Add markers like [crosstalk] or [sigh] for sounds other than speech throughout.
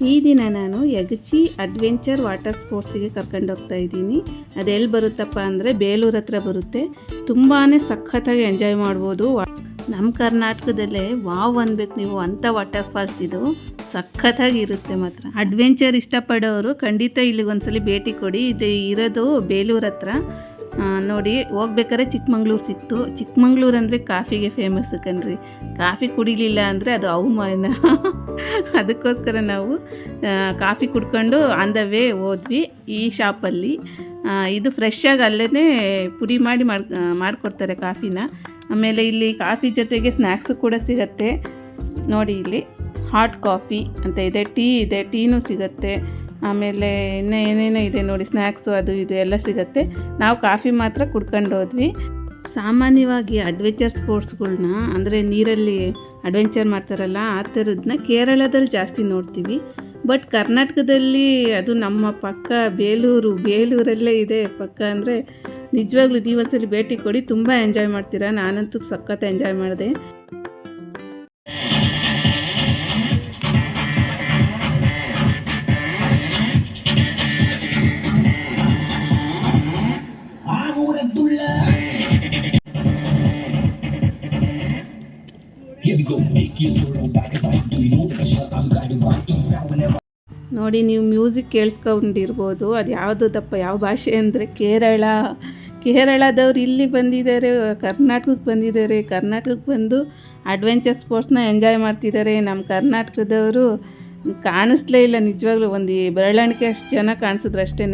ಈ ದಿನ ನಾನು ಯಗಚಿ ಅಡ್ವೆಂಚರ್ ವಾಟರ್ ಸ್ಪೋರ್ಟ್ಸಿಗೆ ಕರ್ಕೊಂಡು ಹೋಗ್ತಾ ಇದ್ದೀನಿ. ಅದೆಲ್ಲಿ ಬರುತ್ತಪ್ಪ ಅಂದರೆ ಬೇಲೂರು ಹತ್ರ ಬರುತ್ತೆ. ತುಂಬಾ ಸಖತ್ತಾಗಿ ಎಂಜಾಯ್ ಮಾಡ್ಬೋದು. ನಮ್ಮ ಕರ್ನಾಟಕದಲ್ಲೇ ವಾವ್ ಅನ್ಬೇಕು ನೀವು, ಅಂಥ ವಾಟರ್ ಫಾಲ್ಸ್ ಇದು. ಸಖತ್ತಾಗಿರುತ್ತೆ ಮಾತ್ರ. ಅಡ್ವೆಂಚರ್ ಇಷ್ಟಪಡೋರು ಖಂಡಿತ ಇಲ್ಲಿಗೆ ಒಂದ್ಸಲಿ ಭೇಟಿ ಕೊಡಿ. ಇದು ಇರೋದು ಬೇಲೂರು ಹತ್ರ. ನೋಡಿ, ಹೋಗ್ಬೇಕಾದ್ರೆ ಚಿಕ್ಕಮಂಗ್ಳೂರು ಸಿಕ್ತು. ಚಿಕ್ಕಮಂಗ್ಳೂರು ಅಂದರೆ ಕಾಫಿಗೆ ಫೇಮಸ್ ಕಣ್ರಿ. ಕಾಫಿ ಕುಡಿಲಿಲ್ಲ ಅಂದರೆ ಅದು ಅವಮಾನ. [laughs] ಅದಕ್ಕೋಸ್ಕರ ನಾವು ಕಾಫಿ ಕುಡ್ಕೊಂಡು ಆನ್ ದ ವೇ ಹೋದ್ವಿ ಈ ಶಾಪಲ್ಲಿ ಇದು ಫ್ರೆಶ್ಶಾಗಿ ಅಲ್ಲೇ ಪುಡಿ ಮಾಡ್ ಮಾಡಿಕೊಡ್ತಾರೆ ಕಾಫಿನ. ಆಮೇಲೆ ಇಲ್ಲಿ ಕಾಫಿ ಜೊತೆಗೆ ಸ್ನ್ಯಾಕ್ಸು ಕೂಡ ಸಿಗತ್ತೆ. ನೋಡಿ ಇಲ್ಲಿ ಹಾಟ್ ಕಾಫಿ ಅಂತ ಇದೆ ಟೀ ಇದೆ ಟೀನೂ ಸಿಗತ್ತೆ. ಆಮೇಲೆ ಇನ್ನೂ ಏನೇನೋ ಇದೆ ನೋಡಿ ಸ್ನ್ಯಾಕ್ಸು ಅದು ಇದು ಎಲ್ಲ ಸಿಗುತ್ತೆ. ನಾವು ಕಾಫಿ ಮಾತ್ರ ಕುಡ್ಕೊಂಡು ಹೋದ್ವಿ. ಸಾಮಾನ್ಯವಾಗಿ ಅಡ್ವೆಂಚರ್ ಸ್ಪೋರ್ಟ್ಸ್ಗಳ್ನ ಅಂದರೆ ನೀರಲ್ಲಿ ಅಡ್ವೆಂಚರ್ ಮಾಡ್ತಾರಲ್ಲ, ಆ ಥರದನ್ನ ಕೇರಳದಲ್ಲಿ ಜಾಸ್ತಿ ನೋಡ್ತೀವಿ. ಬಟ್ ಕರ್ನಾಟಕದಲ್ಲಿ ಅದು ನಮ್ಮ ಪಕ್ಕ ಬೇಲೂರು, ಬೇಲೂರಲ್ಲೇ ಇದೆ ಪಕ್ಕ ಅಂದರೆ ನಿಜವಾಗ್ಲೂ ದೀವನ್ಸಲ್ಲಿ ಭೇಟಿ ಕೊಡಿ, ತುಂಬ ಎಂಜಾಯ್ ಮಾಡ್ತೀರಾ. ನಾನಂತೂ ಸಖತ್ ಎಂಜಾಯ್ ಮಾಡಿದೆ. ನೋಡಿ, ನೀವು ಮ್ಯೂಸಿಕ್ ಕೇಳಿಸ್ಕೊಂಡಿರ್ಬೋದು. ಅದು ಯಾವುದಪ್ಪ ಯಾವ ಭಾಷೆ ಅಂದರೆ ಕೇರಳ. ಕೇರಳದವ್ರು ಇಲ್ಲಿ ಬಂದಿದ್ದಾರೆ, ಕರ್ನಾಟಕಕ್ಕೆ ಬಂದಿದ್ದಾರೆ. ಕರ್ನಾಟಕಕ್ಕೆ ಬಂದು ಅಡ್ವೆಂಚರ್ ಸ್ಪೋರ್ಟ್ಸ್ನ ಎಂಜಾಯ್ ಮಾಡ್ತಿದ್ದಾರೆ. ನಮ್ಮ ಕರ್ನಾಟಕದವರು ಕಾಣಿಸ್ಲೇ ಇಲ್ಲ. ನಿಜವಾಗ್ಲೂ ಒಂದು ಬೆರಳಿಕೆ ಅಷ್ಟು ಜನ ಕಾಣಿಸಿದ್ರು ಅಷ್ಟೇ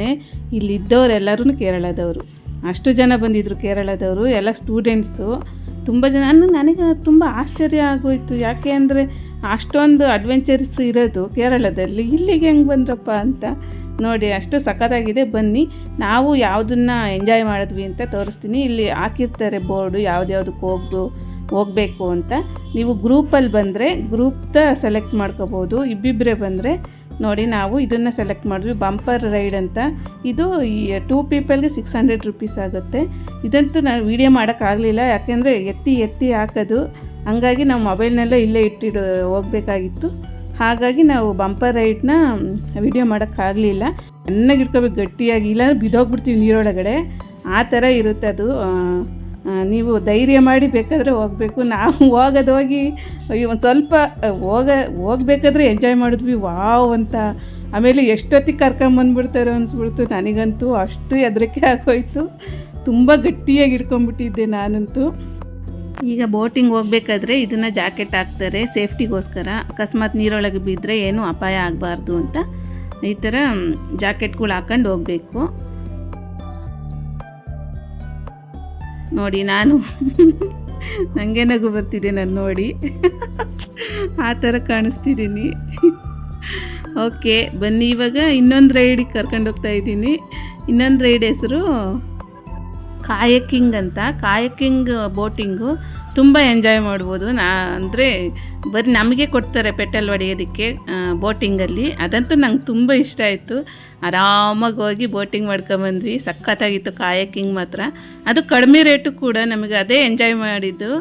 ಇಲ್ಲಿದ್ದವರೆಲ್ಲರೂ ಕೇರಳದವರು. ಅಷ್ಟು ಜನ ಬಂದಿದ್ದರು ಕೇರಳದವರು, ಎಲ್ಲ ಸ್ಟೂಡೆಂಟ್ಸು ತುಂಬ ಜನ, ಅನ್ನ ನನಗೆ ತುಂಬ ಆಶ್ಚರ್ಯ ಆಗೋಯ್ತು. ಯಾಕೆ ಅಂದರೆ ಅಷ್ಟೊಂದು ಅಡ್ವೆಂಚರ್ಸ್ ಇರೋದು ಕೇರಳದಲ್ಲಿ. ಇಲ್ಲಿಗೆ ಹೆಂಗೆ ಬಂದ್ರಪ್ಪ ಅಂತ ನೋಡಿ, ಅಷ್ಟು ಸಖತ್ತಾಗಿದೆ. ಬನ್ನಿ, ನಾವು ಯಾವುದನ್ನು ಎಂಜಾಯ್ ಮಾಡಿದ್ವಿ ಅಂತ ತೋರಿಸ್ತೀನಿ. ಇಲ್ಲಿ ಹಾಕಿರ್ತಾರೆ ಬೋರ್ಡು ಯಾವ್ದ್ಯಾವ್ದಕ್ಕೆ ಹೋಗ್ದು, ಹೋಗಬೇಕು ಅಂತ. ನೀವು ಗ್ರೂಪಲ್ಲಿ ಬಂದರೆ ಗ್ರೂಪ್ದ ಸೆಲೆಕ್ಟ್ ಮಾಡ್ಕೋಬೋದು. ಇಬ್ಬಿಬ್ಬರೇ ಬಂದರೆ ನೋಡಿ ನಾವು ಇದನ್ನು ಸೆಲೆಕ್ಟ್ ಮಾಡಿದ್ವಿ. ಬಂಪರ್ ರೈಡ್ ಅಂತ. ಇದು ಈ ಟೂ ಪೀಪಲ್ಗೆ ಸಿಕ್ಸ್ ಹಂಡ್ರೆಡ್ ರುಪೀಸ್ ಆಗುತ್ತೆ. ಇದಂತೂ ನಾನು ವೀಡಿಯೋ ಮಾಡೋಕ್ಕಾಗಲಿಲ್ಲ ಯಾಕೆಂದರೆ ಎತ್ತಿ ಎತ್ತಿ ಹಾಕೋದು. ಹಂಗಾಗಿ ನಾವು ಮೊಬೈಲ್ನೆಲ್ಲ ಇಲ್ಲೇ ಇಟ್ಟಿಡು ಹೋಗಬೇಕಾಗಿತ್ತು. ಹಾಗಾಗಿ ನಾವು ಬಂಪರ್ ರೈಡ್ನ ವಿಡಿಯೋ ಮಾಡೋಕ್ಕಾಗಲಿಲ್ಲ ಚೆನ್ನಾಗಿ ಇಟ್ಕೋಬೇಕು ಗಟ್ಟಿಯಾಗಿ. ಇಲ್ಲ ಬಿದ್ದೋಗ್ಬಿಡ್ತೀವಿ ನೀರೊಳಗಡೆ. ಆ ಥರ ಇರುತ್ತೆ ಅದು. ನೀವು ಧೈರ್ಯ ಮಾಡಿ ಬೇಕಾದರೆ ಹೋಗಬೇಕು. ನಾವು ಹೋಗೋದು ಹೋಗಿ ಒಂದು ಸ್ವಲ್ಪ ಹೋಗ, ಹೋಗ್ಬೇಕಾದ್ರೆ ಎಂಜಾಯ್ ಮಾಡಿದ್ವಿ. ವಾವ್ ಅಂತ. ಆಮೇಲೆ ಎಷ್ಟೊತ್ತಿಗೆ ಕರ್ಕೊಂಬಂದ್ಬಿಡ್ತಾರೋ ಅನಿಸ್ಬಿಡ್ತು. ನನಗಂತೂ ಅಷ್ಟು ಹೆದರಿಕೆ ಆಗೋಯ್ತು. ತುಂಬ ಗಟ್ಟಿಯಾಗಿ ಇಟ್ಕೊಂಡ್ಬಿಟ್ಟಿದ್ದೆ ನಾನಂತೂ. ಈಗ ಬೋಟಿಂಗ್ ಹೋಗಬೇಕಾದ್ರೆ ಇದನ್ನು ಜಾಕೆಟ್ ಹಾಕ್ತಾರೆ ಸೇಫ್ಟಿಗೋಸ್ಕರ ಅಕಸ್ಮಾತ್ ನೀರೊಳಗೆ ಬಿದ್ದರೆ ಏನೂ ಅಪಾಯ ಆಗಬಾರ್ದು ಅಂತ ಈ ಥರ ಜಾಕೆಟ್ಗಳು ಹಾಕೊಂಡು ಹೋಗಬೇಕು. ನೋಡಿ ನಾನು. ನನಗೆ ನಗು ಬರ್ತಿದೆ ನಾನು ನೋಡಿ. ಆ ಥರ ಕಾಣಿಸ್ತಿದ್ದೀನಿ. ಓಕೆ, ಬನ್ನಿ ಇವಾಗ ಇನ್ನೊಂದು ರೈಡಿಗೆ ಕರ್ಕೊಂಡು ಹೋಗ್ತಾ ಇದ್ದೀನಿ. ಇನ್ನೊಂದು ರೈಡ್ ಹೆಸರು ಕಾಯಕಿಂಗ್ ಅಂತ. ಕಾಯಕಿಂಗ್ ಬೋಟಿಂಗು ತುಂಬ ಎಂಜಾಯ್ ಮಾಡ್ಬೋದು. ನಾ ಅಂದರೆ ಬರೀ ನಮಗೆ ಕೊಡ್ತಾರೆ ಪೆಟ್ರೋಲ್ ಹೊಡೆಯೋದಕ್ಕೆ ಬೋಟಿಂಗಲ್ಲಿ ಅದಂತೂ ನಂಗೆ ತುಂಬ ಇಷ್ಟ ಆಯಿತು. ಆರಾಮಾಗಿ ಹೋಗಿ ಬೋಟಿಂಗ್ ಮಾಡ್ಕೊಂಬಂದ್ವಿ ಸಖತ್ತಾಗಿತ್ತು ಕಾಯಕಿಂಗ್ ಮಾತ್ರ. ಅದು ಕಡಿಮೆ ರೇಟು ಕೂಡ ನಮಗೆ ಅದೇ ಎಂಜಾಯ್ ಮಾಡಿದ್ದು.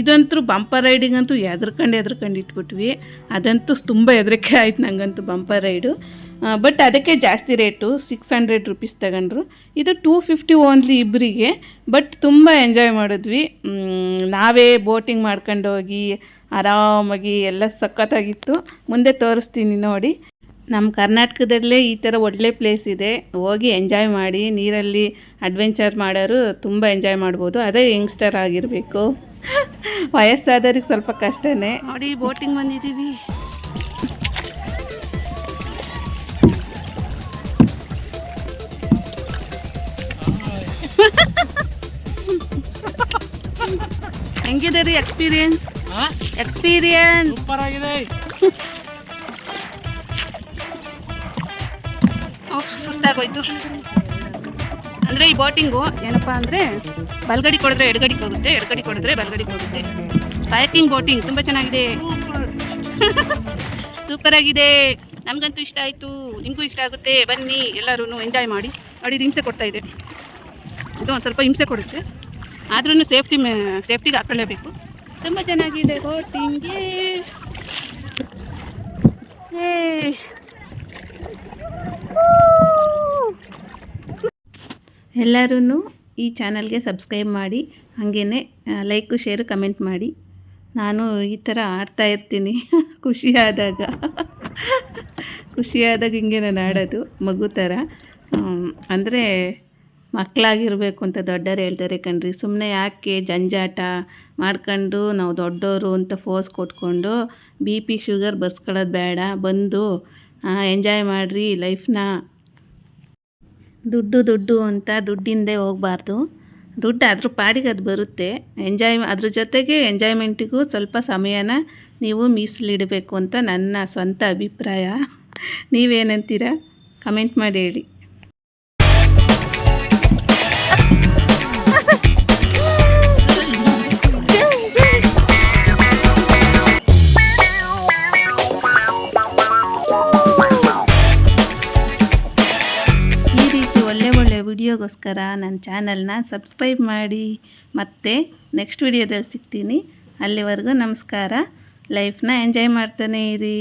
ಇದಂತೂ ಬಂಪರ್ ರೈಡಿಂಗ್ ಅಂತೂ ಎದ್ರಕೊಂಡು ಎದ್ರಕೊಂಡು ಇಟ್ಬಿಟ್ವಿ. ಅದಂತೂ ತುಂಬ ಹೆದರಿಕೆ ಆಯ್ತು ನನಗಂತೂ ಬಂಪರ್ ರೈಡು ಬಟ್ ಅದಕ್ಕೆ ಜಾಸ್ತಿ ರೇಟು ಸಿಕ್ಸ್ ಹಂಡ್ರೆಡ್ ರುಪೀಸ್ ತಗೊಂಡ್ರು. ಇದು ಟೂ ಫಿಫ್ಟಿ ಓನ್ಲಿ ಇಬ್ಬರಿಗೆ ಬಟ್ ತುಂಬ ಎಂಜಾಯ್ ಮಾಡಿದ್ವಿ. ನಾವೇ ಬೋಟಿಂಗ್ ಮಾಡ್ಕೊಂಡೋಗಿ ಆರಾಮಾಗಿ ಎಲ್ಲ ಸಖತ್ತಾಗಿತ್ತು. ಮುಂದೆ ತೋರಿಸ್ತೀನಿ ನೋಡಿ. ನಮ್ಮ ಕರ್ನಾಟಕದಲ್ಲೇ ಈ ಥರ ಒಳ್ಳೆ ಪ್ಲೇಸ್ ಇದೆ. ಹೋಗಿ ಎಂಜಾಯ್ ಮಾಡಿ, ನೀರಲ್ಲಿ ಅಡ್ವೆಂಚರ್ ಮಾಡೋರು ತುಂಬ ಎಂಜಾಯ್ ಮಾಡ್ಬೋದು. ಅದೇ ಯಂಗ್ಸ್ಟರ್ ಆಗಿರಬೇಕು. [laughs] ವಯಸ್ಸಾದವ್ರಿಗೆ ಸ್ವಲ್ಪ ಕಷ್ಟನೇ. ನೋಡಿ ಬೋಟಿಂಗ್ ಬಂದಿದ್ದೀವಿ. ಹೆಂಗಿದೆ ರೀ ಎಕ್ಸ್ಪೀರಿಯನ್ಸ್ ಎಕ್ಸ್ಪೀರಿಯನ್ಸ್ ಸೂಪರ್ ಆಗಿದೆ ಸುಸ್ತಾಗೋಯ್ತು. ಅಂದರೆ ಈ ಬೋಟಿಂಗು ಏನಪ್ಪ ಅಂದರೆ ಬಲ್ಗಡಿ ಕೊಡಿದ್ರೆ ಎಡಗಡಿ ಹೋಗುತ್ತೆ ಎಡಗಡಿ ಕೊಡಿದ್ರೆ ಬಲ್ಗಡಿಗೆ ಹೋಗುತ್ತೆ. ಕಾಯಕಿಂಗ್ ಬೋಟಿಂಗ್ ತುಂಬ ಚೆನ್ನಾಗಿದೆ. ಸೂಪರ್. ಆಗಿದೆ ನಮಗಂತೂ ಇಷ್ಟ ಆಯಿತು. ನಿಮಗೂ ಇಷ್ಟ ಆಗುತ್ತೆ. ಬನ್ನಿ ಎಲ್ಲರೂ ಎಂಜಾಯ್ ಮಾಡಿ. ನೋಡಿ ಇದು ಹಿಂಸೆ ಕೊಡ್ತಾ ಇದೆ. ಇದು ಒಂದು ಸ್ವಲ್ಪ ಹಿಂಸೆ ಕೊಡುತ್ತೆ. ಆದ್ರೂ ಸೇಫ್ಟಿ ಸೇಫ್ಟಿಗೆ ಹಾಕೊಳ್ಳೇಬೇಕು. ತುಂಬ ಚೆನ್ನಾಗಿದೆ ಬೋಟಿಂಗ್ಗೆ ಎಲ್ಲರೂ ಈ ಚಾನಲ್ಗೆ ಸಬ್ಸ್ಕ್ರೈಬ್ ಮಾಡಿ ಹಾಗೇ ಲೈಕು, ಶೇರು, ಕಮೆಂಟ್ ಮಾಡಿ. ನಾನು ಈ ಥರ ಆಡ್ತಾ ಇರ್ತೀನಿ, [laughs] ಖುಷಿಯಾದಾಗ. [laughs] ಖುಷಿಯಾದಾಗ ಹಿಂಗೆ ನಾನು ಆಡೋದು, ಮಗು ಥರ. ಅಂದರೆ ಮಕ್ಕಳಾಗಿರಬೇಕು ಅಂತ ದೊಡ್ಡವ್ರು ಹೇಳ್ತಾರೆ ಕಣ್ರಿ. ಸುಮ್ಮನೆ ಯಾಕೆ ಜಂಜಾಟ ಮಾಡ್ಕೊಂಡು ನಾವು ದೊಡ್ಡವರು ಅಂತ ಫೋರ್ಸ್ ಕೊಟ್ಕೊಂಡು ಬಿ ಪಿ ಶುಗರ್ ಬರ್ಸ್ಕೊಳ್ಳೋದು ಬೇಡ. ಬಂದು ಎಂಜಾಯ್ ಮಾಡಿರಿ ಲೈಫ್ನ ದುಡ್ಡು ದುಡ್ಡು ಅಂತ ದುಡ್ಡಿಂದೇ ಹೋಗಬಾರ್ದು. ದುಡ್ಡು ಅದ್ರ ಪಾಡಿಗೆ ಅದು ಬರುತ್ತೆ. ಎಂಜಾಯ್ ಅದ್ರ ಜೊತೆಗೆ ಎಂಜಾಯ್ಮೆಂಟಿಗೂ ಸ್ವಲ್ಪ ಸಮಯನ ನೀವು ಮೀಸಲಿಡಬೇಕು ಅಂತ ನನ್ನ ಸ್ವಂತ ಅಭಿಪ್ರಾಯ. ನೀವೇನಂತೀರ? ಕಮೆಂಟ್ ಮಾಡಿ ಹೇಳಿ. ವಿಡಿಯೋಗೋಸ್ಕರ ನನ್ನ ಚಾನಲ್ನ ಸಬ್ಸ್ಕ್ರೈಬ್ ಮಾಡಿ ಮತ್ತೆ ನೆಕ್ಸ್ಟ್ ವಿಡಿಯೋದಲ್ಲಿ ಸಿಗ್ತೀನಿ. ಅಲ್ಲಿವರೆಗೂ ನಮಸ್ಕಾರ. ಲೈಫ್ನ ಎಂಜಾಯ್ ಮಾಡ್ತಾನೆ ಇರಿ.